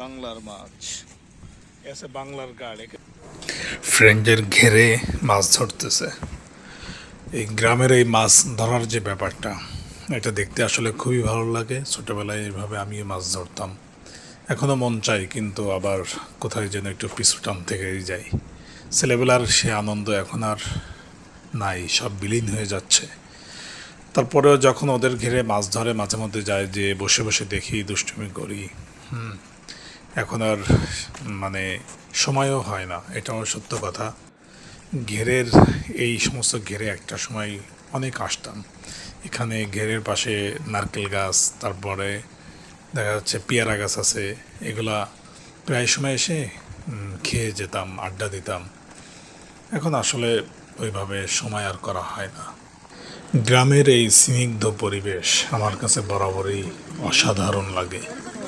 বাংলার মাছ। এসে বাংলার গাড়। ফ্রেন্ডের ঘেরে মাছ ধরতেছে। এই গ্রামের এই মাছ ধরার যে ব্যাপারটা, এটা দেখতে আসলে খুবই ভালো লাগে। ছোটবেলায় এইভাবে আমিও মাছ ধরতাম। এখনও মন চাই, কিন্তু আবার কোথায় যেন একটু পিছু টান থেকেই যাই। ছেলেবেলার সে আনন্দ এখন আর নাই, সব বিলীন হয়ে যাচ্ছে। তারপরেও যখন ওদের ঘিরে মাছ ধরে মাঝে মধ্যে যায় যে বসে বসে দেখি, দুষ্টুমি করি। হুম এখন আর মানে সময়ও হয় না, এটাও সত্য কথা। ঘেরের, এই সমস্ত ঘেরে একটা সময় অনেক আসতাম। এখানে ঘেরের পাশে নারকেল গাছ, তারপরে দেখা যাচ্ছে পেয়ারা গাছ আছে, এগুলা প্রায় সময় এসে খেয়ে যেতাম, আড্ডা দিতাম। এখন আসলে ওইভাবে সময় আর করা হয় না। গ্রামের এই স্নিগ্ধ পরিবেশ আমার কাছে বরাবরই অসাধারণ লাগে।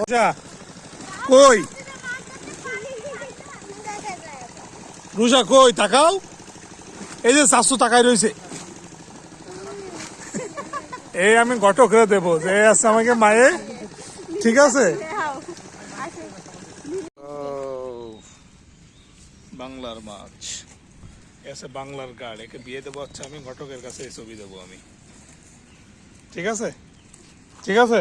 ওজা কই? রুজা কই? তাকাও। এই যে চারশো টাকায় রয়েছে এই আমি ঘটকরে দেবো। যে আছে আমাকে মায়ে। ঠিক আছে? বাংলার মাছ। এসে বাংলার গার্ড একে বিয়ে দেবো আচ্ছা আমি ঘটকের কাছে এই ছবি দেবো আমি। ঠিক আছে? ঠিক আছে?